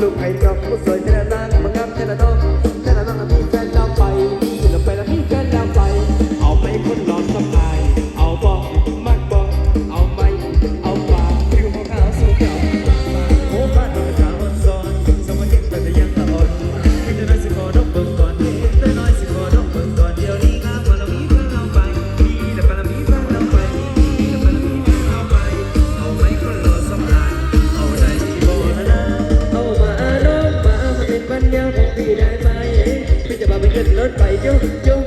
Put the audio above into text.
look, I got. ขึ้นรถไปยอะเยอะ